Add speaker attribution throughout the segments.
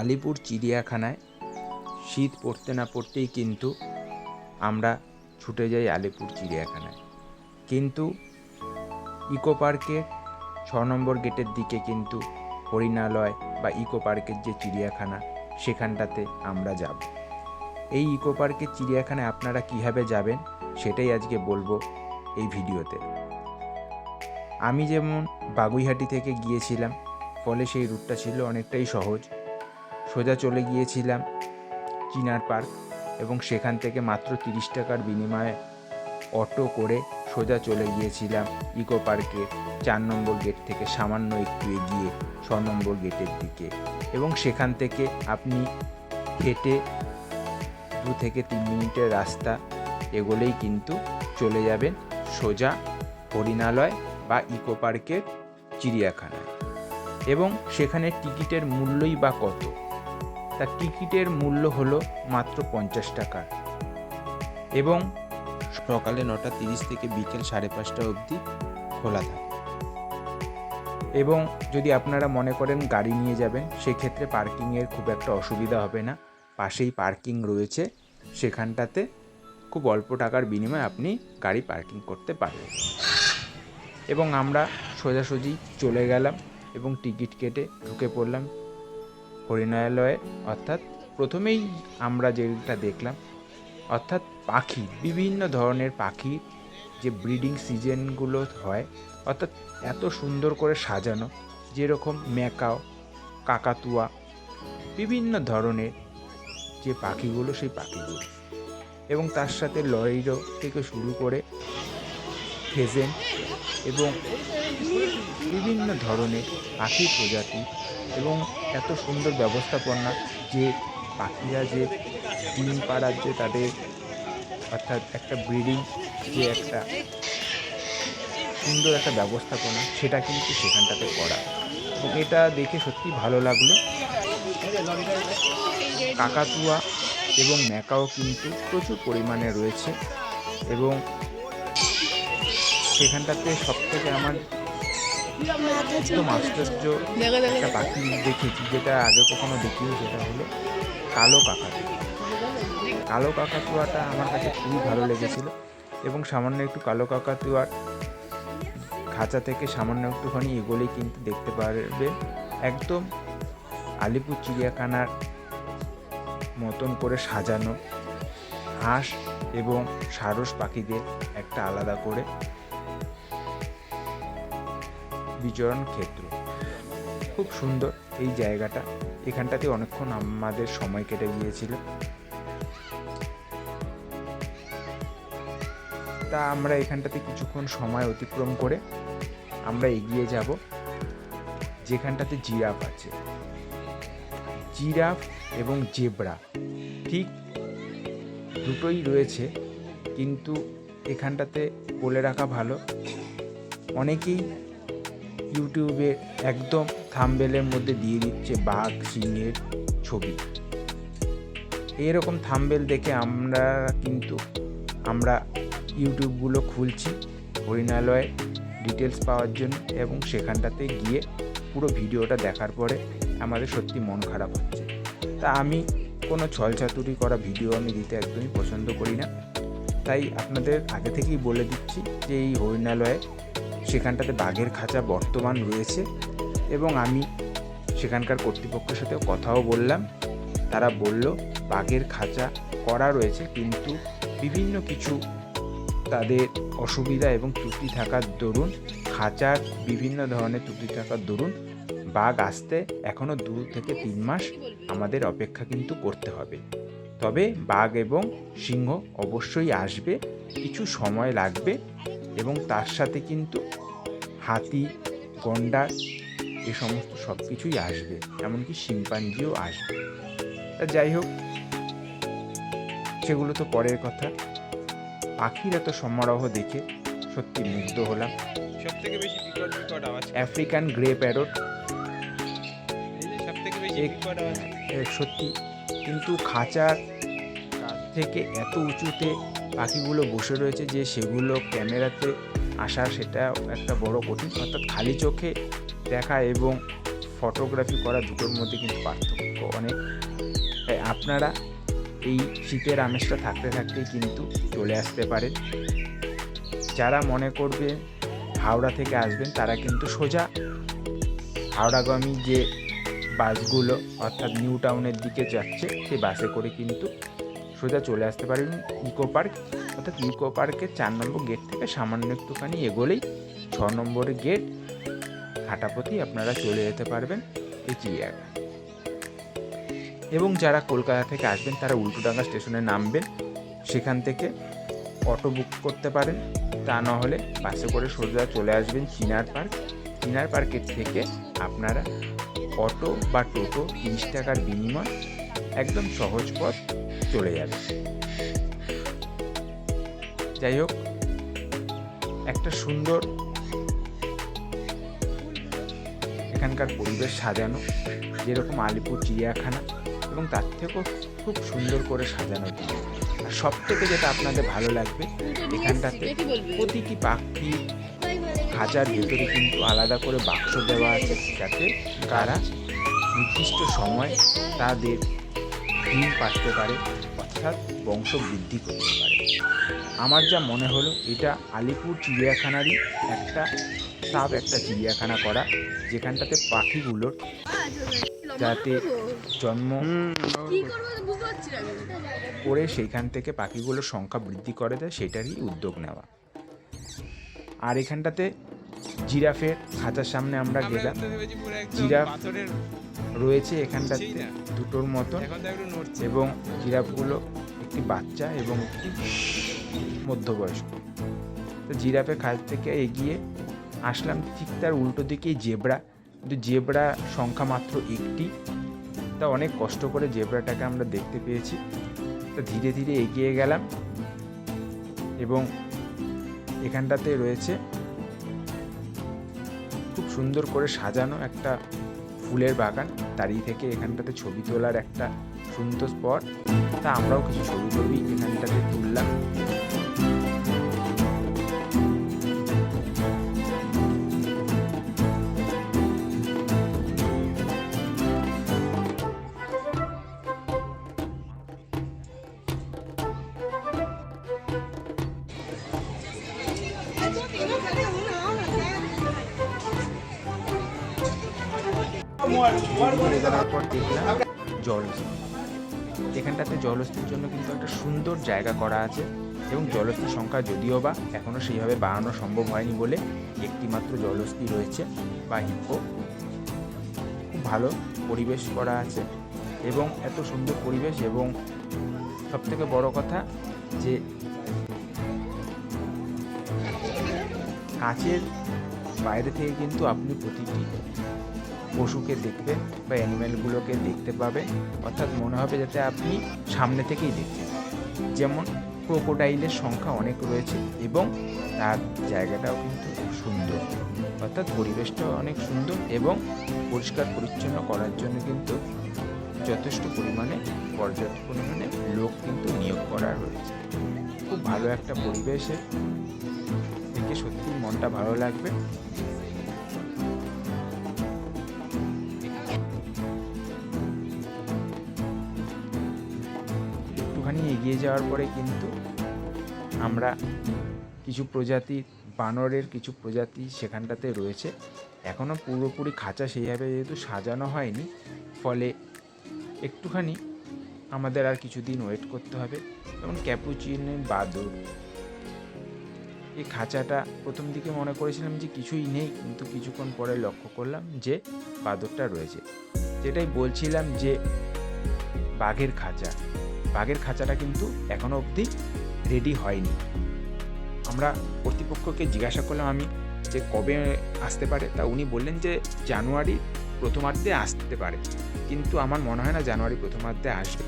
Speaker 1: আলিপুর চিড়িয়াখানায় শীত পড়তে না পড়তেই কিন্তু আমরা ছুটে যাই আলিপুর চিড়িয়াখানায়। কিন্তু ইকো পার্কের ছ নম্বর গেটের দিকে কিন্তু হরিণালয় বা ইকো পার্কের যে চিড়িয়াখানা, সেখানটাতে আমরা যাব। এই ইকো পার্কের চিড়িয়াখানায় আপনারা কীভাবে যাবেন, সেটাই আজকে বলব এই ভিডিওতে। আমি যেমন বাগুইহাটি থেকে গিয়েছিলাম, ফলে সেই রুটটা ছিল অনেকটাই সহজ। সোজা চলে গিয়েছিলাম চিনার পার্ক এবং সেখান থেকে মাত্র তিরিশ টাকার বিনিময়ে অটো করে সোজা চলে গিয়েছিলাম ইকো পার্কে চার নম্বর গেট থেকে সামান্য একটু এগিয়ে, ছ নম্বর গেটের দিকে। এবং সেখান থেকে আপনি হেঁটে দু থেকে তিন মিনিটের রাস্তা এগোলেই কিন্তু চলে যাবেন সোজা হরিণালয় বা ইকো পার্কের চিড়িয়াখানায়। এবং সেখানে টিকিটের মূল্যই বা কত? তা টিকিটের মূল্য হলো মাত্র পঞ্চাশ টাকা। এবং সকালে নটা তিরিশ থেকে বিকেল সাড়ে পাঁচটা অবধি খোলা থাকে। এবং যদি আপনারা মনে করেন গাড়ি নিয়ে যাবেন, সেক্ষেত্রে পার্কিংয়ের খুব একটা অসুবিধা হবে না। পাশেই পার্কিং রয়েছে, সেখানটাতে খুব অল্প টাকার বিনিময়ে আপনি গাড়ি পার্কিং করতে পারবেন। এবং আমরা সোজাসুজি চলে গেলাম এবং টিকিট কেটে ঢুকে পড়লাম হরিণালয়ে অর্থাৎ প্রথমেই আমরা যেটা দেখলাম, অর্থাৎ পাখি, বিভিন্ন ধরনের পাখি যে ব্রিডিং সিজনগুলো হয়, অর্থাৎ এত সুন্দর করে সাজানো, যেরকম ম্যাকাও, কাকাতুয়া, বিভিন্ন ধরনের যে পাখিগুলো, সেই পাখিগুলো। এবং তার সাথে লরিরো থেকে শুরু করে ফেজেন এবং বিভিন্ন ধরনের পাখির প্রজাতি এবং এত সুন্দর ব্যবস্থাপনা যে পাখিরা যে ডিম পাড়ার যে তাদের অর্থাৎ একটা ব্রিডিং, যে একটা সুন্দর একটা ব্যবস্থাপনা, সেটা কিন্তু সেখানটাতে করা। এবং এটা দেখে সত্যি ভালো লাগল। কাকাতুয়া এবং ম্যাকাও কিন্তু প্রচুর পরিমাণে রয়েছে এবং সেখানটাতে সব থেকে আমার একদম আশ্চর্য একটা পাখি দেখেছি যেটা আগে কখনো দেখিনি সেটা হলো কালো কাকাতুয়া। কালো কাকাতুয়াটা আমার কাছে খুবই ভালো লেগেছিল এবং সামান্য একটু কালো কাকাতুয়ার খাঁচা থেকে সামান্য একটুখানি এগোলেই কিন্তু দেখতে পারবে একদম আলিপুর চিড়িয়াখানার মতন করে সাজানো হাঁস এবং সারস পাখিদের একটা আলাদা করে বিচরণ ক্ষেত্র। খুব সুন্দর এই জায়গাটা। এখানটাতে অনেকক্ষণ আমাদের সময় কেটে গিয়েছিল। তা আমরা এখানটাতে কিছুক্ষণ সময় অতিক্রম করে আমরা এগিয়ে যাব, যেখানটাতে জিরাফ আছে। জিরাফ এবং জেব্রা ঠিক দুটোই রয়েছে, কিন্তু এখানটাতে বলে রাখা ভালো। অনেকেই ইউটিউবে একদম থামবেলের মধ্যে দিয়ে দিচ্ছে বাঘ সিংহের ছবি। এরকম থাম্বেল দেখে আমরা কিন্তু, আমরা ইউটিউবগুলো খুলছি হরিণালয়ে ডিটেলস পাওয়ার জন্য এবং সেখানটাতে গিয়ে পুরো ভিডিওটা দেখার পরে আমাদের সত্যি মন খারাপ হচ্ছে। তা আমি কোনো ছলচাতুরি করা ভিডিও আমি দিতে একদমই পছন্দ করি না। তাই আপনাদের আগে থেকেই বলে দিচ্ছি যে এই হরিণালয়ে সেখানটাতে বাঘের খাঁচা বর্তমান রয়েছে এবং আমি সেখানকার কর্তৃপক্ষের সাথেও কথাও বললাম। তারা বলল, বাঘের খাঁচা করা রয়েছে, কিন্তু বিভিন্ন কিছু তাদের অসুবিধা এবং ত্রুটি থাকার দরুন, খাঁচার বিভিন্ন ধরনের ত্রুটি থাকার দরুন, বাঘ আসতে এখনও দু থেকে তিন মাস আমাদের অপেক্ষা কিন্তু করতে হবে। তবে বাঘ এবং সিংহ অবশ্যই আসবে, কিছু সময় লাগবে এবং তার সাথে কিন্তু হাতি গন্ডার এ সমস্ত সব কিছুই আসবে। এমনকি শিম্পাঞ্জিও আসবে। তা যাই হোক সেগুলো তো পরের কথা। পাখির এত সমারোহ দেখে সত্যি মুগ্ধ হলাম।
Speaker 2: সব থেকে বেশি বিকট বিকট আওয়াজ
Speaker 1: আফ্রিকান গ্রে প্যারট।
Speaker 2: সব বেশি বিকট আওয়াজ
Speaker 1: সত্যি কিন্তু খাঁচার থেকে এত উঁচুতে পাখিগুলো বসে রয়েছে যে সেগুলো ক্যামেরাতে আসা সেটা একটা বড় কঠিন, অর্থাৎ খালি চোখে দেখা এবং ফটোগ্রাফি করা দুটোর মধ্যে কিন্তু পার্থক্য অনেক। তাই আপনারা এই শীতের আমেজটা থাকতে থাকতেই কিন্তু চলে আসতে পারেন। যারা মনে করবে হাওড়া থেকে আসবেন, তারা কিন্তু সোজা হাওড়াগামী যে বাসগুলো, অর্থাৎ নিউ টাউনের দিকে যাচ্ছে, সেই বাসে করে কিন্তু সোজা চলে আসতে পারেন। ইকো পার্ক, অর্থাৎ ইকো পার্কের চার নম্বর গেট থেকে সামান্য একটুখানি এগোলেই ছ নম্বরের গেট, হাঁটাপথি আপনারা চলে যেতে পারবেন এই চিড়িয়াখানা এবং যারা কলকাতা থেকে আসবেন, তারা উল্টোডাঙ্গা স্টেশনে নামবেন। সেখান থেকে অটো বুক করতে পারেন। তা না হলে বাসে করে সোজা চলে আসবেন চিনার পার্ক। চিনার পার্কের থেকে আপনারা অটো বা টোটো, তিরিশ টাকার বিনিময়, একদম সহজ পথ। চলে যাবে। যাই হোক, একটা সুন্দর এখানকার পরিবেশ সাজানো, যেরকম আলিপুর চিড়িয়াখানা, এবং তার থেকেও খুব সুন্দর করে সাজানো আর সব থেকে যেটা আপনাদের ভালো লাগবে, এখানটাতে প্রতিটি পাখি, খাঁচার ভেতরে কিন্তু আলাদা করে বাক্স দেওয়া আছে, যাতে তারা নির্দিষ্ট সময় তাদের ডিম পাঠতে পারে। অর্থাৎ বংশ বৃদ্ধি করতে পারে। আমার যা মনে হলো এটা আলিপুর চিড়িয়াখানারই একটা সাব একটা চিড়িয়াখানা করা যেখানটাতে পাখিগুলোর যাতে জন্ম। করে সেইখান থেকে পাখিগুলোর সংখ্যা বৃদ্ধি করে দেয় সেটারই উদ্যোগ নেওয়া। আর এখানটাতে জিরাফের খাঁচার সামনে আমরা গেলাম। জিরাফ রয়েছে এখানটাতে দুটোর মতন। এবং জিরাফগুলো একটি বাচ্চা এবং একটি মধ্যবয়স্ক। তো জিরাফের খাঁচ থেকে এগিয়ে আসলাম ঠিক তার উল্টো দিকেই জেব্রা। কিন্তু জেব্রা সংখ্যা মাত্র একটি। তা অনেক কষ্ট করে জেব্রাটাকে আমরা দেখতে পেয়েছি। তো ধীরে ধীরে এগিয়ে গেলাম। এবং এখানটাতে রয়েছে সুন্দর করে সাজানো একটা ফুলের বাগান। দাঁড়িয়ে থেকে এখানটাতে ছবি তোলার একটা সুন্দর স্পট। তা আমরাও কিছু ছবি টবি এখানটাতে তুললাম। ঘুরে দেওয়ার পর দেখলাম জলস্থি এখানটাতে জলস্থির জন্য কিন্তু একটা সুন্দর জায়গা করা আছে এবং জলস্থির সংখ্যা যদিও বা এখনও সেইভাবে বাড়ানো সম্ভব হয়নি বলে একটি মাত্র জলস্থি রয়েছে বা হিপো খুব ভালো পরিবেশ করা আছে এবং এত সুন্দর পরিবেশ এবং সবথেকে বড় কথা যে কাচের বাইরে থেকে কিন্তু আপনি প্রতিটি পশুকে দেখবেন বা অ্যানিম্যালগুলোকে দেখতে পাবে। অর্থাৎ মনে হবে যাতে আপনি সামনে থেকেই দেখছেন। যেমন ক্রোকোডাইলের সংখ্যা অনেক রয়েছে এবং তার জায়গাটাও কিন্তু খুব সুন্দর। অর্থাৎ পরিবেশটাও অনেক সুন্দর এবং পরিষ্কার পরিচ্ছন্ন করার জন্য কিন্তু যথেষ্ট পরিমাণে পর্যাপ্ত পরিমাণে লোক কিন্তু নিয়োগ করা রয়েছে। খুব ভালো একটা পরিবেশে দেখে সত্যি মনটা ভালো লাগবে। এগিয়ে যাওয়ার পরে কিন্তু আমরা কিছু প্রজাতির বানরের কিছু প্রজাতি সেখানটাতে রয়েছে। এখনও পুরোপুরি খাঁচা সেইভাবে যেহেতু সাজানো হয়নি, ফলে একটুখানি আমাদের আর কিছুদিন ওয়েট করতে হবে। যেমন ক্যাপুচিনো, বাদর। এই খাঁচাটা প্রথম দিকে মনে করেছিলাম যে কিছুই নেই, কিন্তু কিছুক্ষণ পরে লক্ষ্য করলাম যে বাদরটা রয়েছে। যেটাই বলছিলাম যে বাঘের খাঁচা। বাঘের খাঁচাটা কিন্তু এখনও অবধি রেডি হয়নি। আমরা কর্তৃপক্ষকে জিজ্ঞাসা করলাম, আমি যে কবে আসতে পারে? তা উনি বললেন যে, জানুয়ারি প্রথমার্ধে আসতে পারে। কিন্তু আমার মনে হয় না জানুয়ারি প্রথমার্ধে আসবে।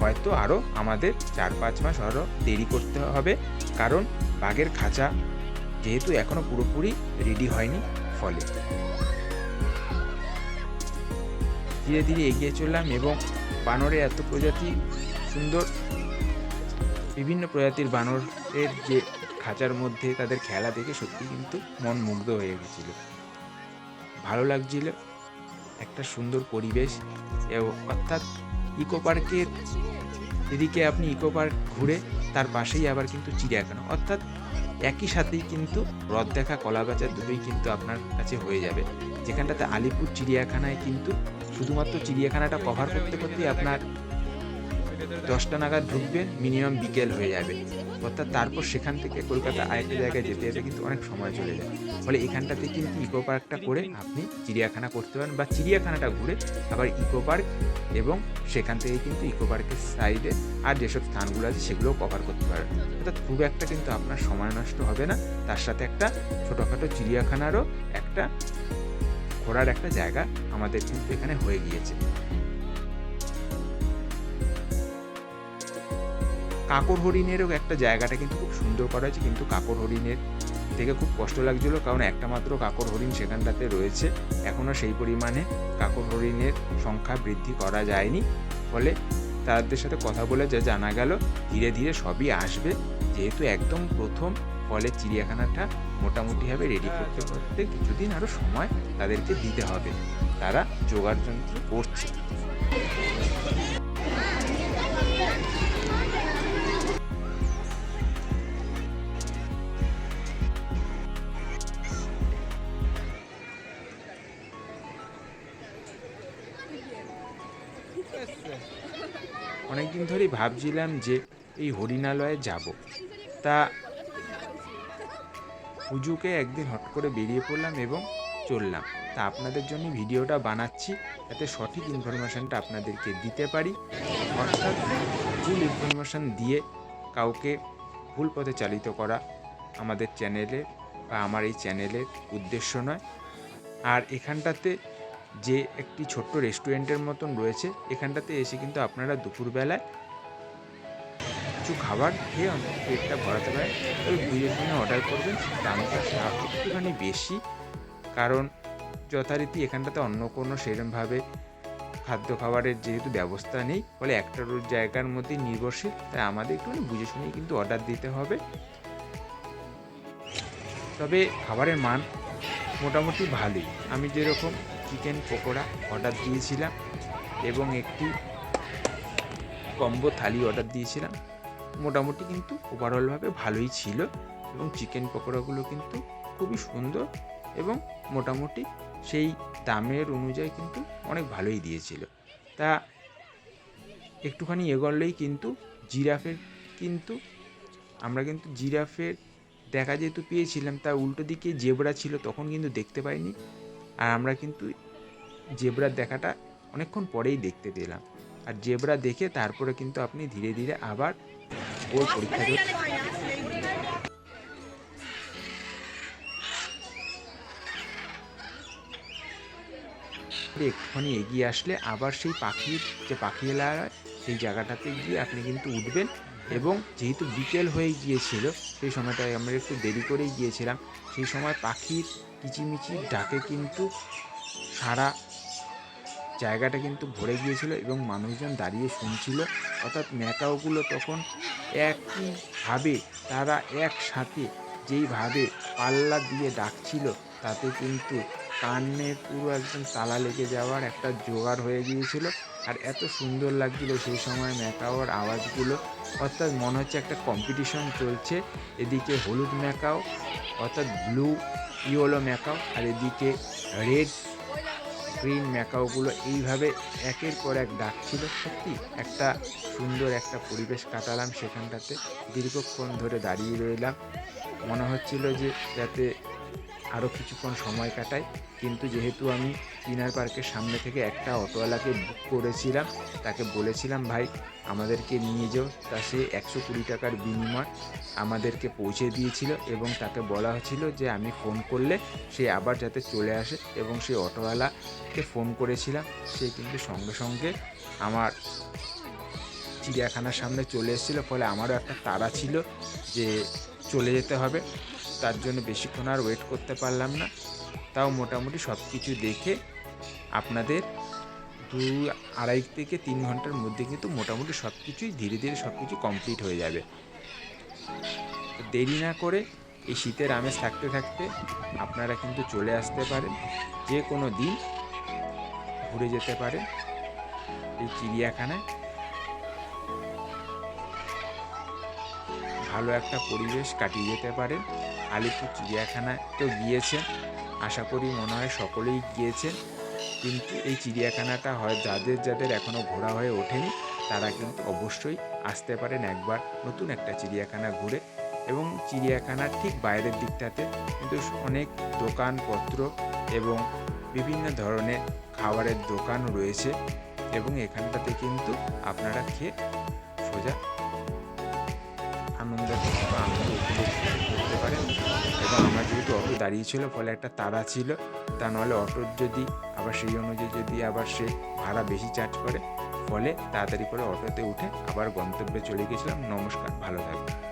Speaker 1: হয়তো আরও আমাদের চার পাঁচ মাস আরও দেরি করতে হবে, কারণ বাঘের খাঁচা যেহেতু এখনও পুরোপুরি রেডি হয়নি ফলে। ধীরে ধীরে এগিয়ে চললাম এবং বানরের এত প্রজাতি সুন্দর, বিভিন্ন প্রজাতির বানরের যে খাঁচার মধ্যে তাদের খেলা দেখে সত্যি কিন্তু মন মুগ্ধ হয়ে গেছিল। ভালো লাগছিল একটা সুন্দর পরিবেশ অর্থাৎ ইকো পার্কের এদিকে আপনি ইকো পার্ক ঘুরে তার পাশেই আবার কিন্তু চিড়িয়াখানা। অর্থাৎ একই সাথেই কিন্তু রথ দেখা, কলা বাজার দুটোই কিন্তু আপনার কাছে হয়ে যাবে। যেখানটাতে আলিপুর চিড়িয়াখানায় কিন্তু শুধুমাত্র চিড়িয়াখানাটা কভার করতে করতেই আপনার দশটা নাগাদ ঢুকবেন মিনিমাম বিকেল হয়ে যাবে। অর্থাৎ তারপর সেখান থেকে কলকাতা আরেকটা জায়গায় যেতে যেতে কিন্তু অনেক সময় চলে যায়। ফলে এখানটাতে কিন্তু ইকো পার্কটা করে আপনি চিড়িয়াখানা করতে পারেন বা চিড়িয়াখানাটা ঘুরে আবার ইকো পার্ক এবং সেখান থেকে কিন্তু ইকো পার্কের সাইডে আর যেসব স্থানগুলো আছে সেগুলোও কভার করতে পারেন। অর্থাৎ খুব একটা কিন্তু আপনার সময় নষ্ট হবে না। তার সাথে একটা ছোটোখাটো চিড়িয়াখানারও একটা ঘোরার একটা জায়গা আমাদের কিন্তু এখানে হয়ে গিয়েছে। কাকর হরিণেরও একটা জায়গাটা কিন্তু খুব সুন্দর করা হয়েছে, কিন্তু কাকর হরিণের থেকে খুব কষ্ট লাগছিল, কারণ একটা মাত্র কাকর হরিণ সেখানটাতে রয়েছে। এখনও সেই পরিমাণে কাকর হরিণের সংখ্যা বৃদ্ধি করা যায়নি। ফলে তাদের সাথে কথা বলে যা জানা গেল, ধীরে ধীরে সবই আসবে। যেহেতু একদম প্রথম, ফলে চিড়িয়াখানাটা মোটামুটিভাবে রেডি করতে করতে কিছুদিন আরও সময় তাদেরকে দিতে হবে। তারা যোগাড় যন্ত্র করছে। অনেকদিন ধরেই ভাবছিলাম যে এই হরিণালয়ে যাব। তা পুজোকে একদিন হট করে বেরিয়ে পড়লাম এবং চললাম। তা আপনাদের জন্য ভিডিওটা বানাচ্ছি, যাতে সঠিক ইনফরমেশানটা আপনাদেরকে দিতে পারি। অর্থাৎ ভুল ইনফরমেশান দিয়ে কাউকে ভুল পথে চালিত করা আমাদের চ্যানেলে বা আমার এই চ্যানেলের উদ্দেশ্য নয়। আর এখানটাতে যে একটি ছোট্ট রেস্টুরেন্টের মতন রয়েছে, এখানটাতে এসে কিন্তু আপনারা দুপুরবেলায় কিছু খাবার খেয়ে পেটটা ভরাতে পারেন। তবে শুনে অর্ডার করবেন, দামটা একটুখানি বেশি। কারণ যথারীতি এখানটাতে অন্য কোনো সেরমভাবে খাদ্য খাবারের যেহেতু ব্যবস্থা নেই, ফলে একটা জায়গার মধ্যে নির্ভরশীল, তাই আমাদের একটুখানি বুঝে শুনেই কিন্তু অর্ডার দিতে হবে। তবে খাবারের মান মোটামুটি ভালোই। আমি যেরকম চিকেন পকোড়া অর্ডার দিয়েছিলাম এবং একটি কম্বো থালি অর্ডার দিয়েছিলাম, মোটামুটি কিন্তু ওভারঅলভাবে ভালোই ছিল এবং চিকেন পকোড়াগুলো কিন্তু খুবই সুন্দর। এবং মোটামুটি সেই দামের অনুযায়ী কিন্তু অনেক ভালোই দিয়েছিল। তা একটুখানি এগোলেই কিন্তু জিরাফের কিন্তু, আমরা কিন্তু জিরাফের দেখা যেহেতু পেয়েছিলাম, তা উল্টো দিকে জেবরা ছিল তখন কিন্তু দেখতে পাইনি। আর আমরা কিন্তু জেব্রার দেখাটা অনেকক্ষণ পরেই দেখতে পেলাম। আর জেব্রা দেখে তারপরে কিন্তু আপনি ধীরে ধীরে আবার ওর পরীক্ষা একটুখানি এগিয়ে আসলে আবার সেই পাখির যে পাখি এলাকা সেই জায়গাটাতে গিয়ে আপনি কিন্তু উঠবেন এবং যেহেতু বিকেল হয়ে গিয়েছিল, সেই সময়টায় আমরা একটু দেরি করেই গিয়েছিলাম। সেই সময় পাখির কিচিমিচি ডাকে কিন্তু সারা জায়গাটা কিন্তু ভরে গিয়েছিল এবং মানুষজন দাঁড়িয়ে শুনছিল। অর্থাৎ ম্যাকাওগুলো তখন একইভাবে, তারা একসাথে যেইভাবে পাল্লা দিয়ে ডাকছিল, তাতে কিন্তু কানের পুরো একদম তালা লেগে যাওয়ার একটা জোগাড় হয়ে গিয়েছিল। আর এত সুন্দর লাগছিল সেই সময় ম্যাকাওর আওয়াজগুলো। অর্থাৎ মনে হচ্ছে একটা কম্পিটিশন চলছে। এদিকে হলুদ ম্যাকাও, অর্থাৎ ব্লু ইয়েলো ম্যাকাও, আর এদিকে রেড গ্রিন ম্যাকাওগুলো এইভাবে একের পর এক ডাকছিল। সত্যি একটা সুন্দর একটা পরিবেশ কাটালাম সেখানটাতে। দীর্ঘক্ষণ ধরে দাঁড়িয়ে রইলাম। মনে হচ্ছিল যে যাতে আরও কিছুক্ষণ সময় কাটাই। কিন্তু যেহেতু আমি চিনার পার্কের সামনে থেকে একটা অটোওয়ালাকে বুক করেছিলাম, তাকে বলেছিলাম, ভাই, আমাদেরকে নিয়ে যাও। তা সে একশো কুড়ি টাকার বিনিময় আমাদেরকে পৌঁছে দিয়েছিল এবং তাকে বলা হয়েছিল যে, আমি ফোন করলে সে আবার যাতে চলে আসে। এবং সেই অটোওয়ালাকে ফোন করেছিলাম। সে কিন্তু সঙ্গে সঙ্গে আমার চিড়িয়াখানার সামনে চলে এসেছিল, ফলে আমারও একটা তাড়া ছিল যে চলে যেতে হবে। তার জন্য বেশিক্ষণ আর ওয়েট করতে পারলাম না। তাও মোটামুটি সব কিছু দেখে আপনাদের দু আড়াই থেকে তিন ঘণ্টার মধ্যে কিন্তু মোটামুটি সব কিছুই ধীরে ধীরে সব কিছু কমপ্লিট হয়ে যাবে। দেরি না করে এই শীতের আমেজ থাকতে থাকতে আপনারা কিন্তু চলে আসতে পারেন। যে কোনো দিন ঘুরে যেতে পারেন এই চিড়িয়াখানায়। ভালো একটা পরিবেশ কাটিয়ে যেতে পারেন। আলিপুর চিড়িয়াখানায় তো গিয়েছেন আশা করি মনে হয় সকলেই গিয়েছেন কিন্তু এই চিড়িয়াখানাটা হয় যাদের যাদের এখনও ঘোরা হয়ে ওঠেনি, তারা কিন্তু অবশ্যই আসতে পারেন একবার নতুন একটা চিড়িয়াখানা ঘুরে। এবং চিড়িয়াখানার ঠিক বাইরের দিকটাতে কিন্তু অনেক দোকানপত্র এবং বিভিন্ন ধরনের খাবারের দোকান রয়েছে। এবং এখানটাতে কিন্তু আপনারা খেয়ে সোজা অটো দাঁড়িয়ে ছিল ফলে একটা তারা ছিল। তা নাহলে অটোর যদি, আবার সেই অনুযায়ী যদি আবার সে ভাড়া বেশি চার্জ করে, ফলে তাড়াতাড়ি করে অটোতে উঠে আবার গন্তব্যে চলে গেছিলাম। নমস্কার, ভালো থাকবেন।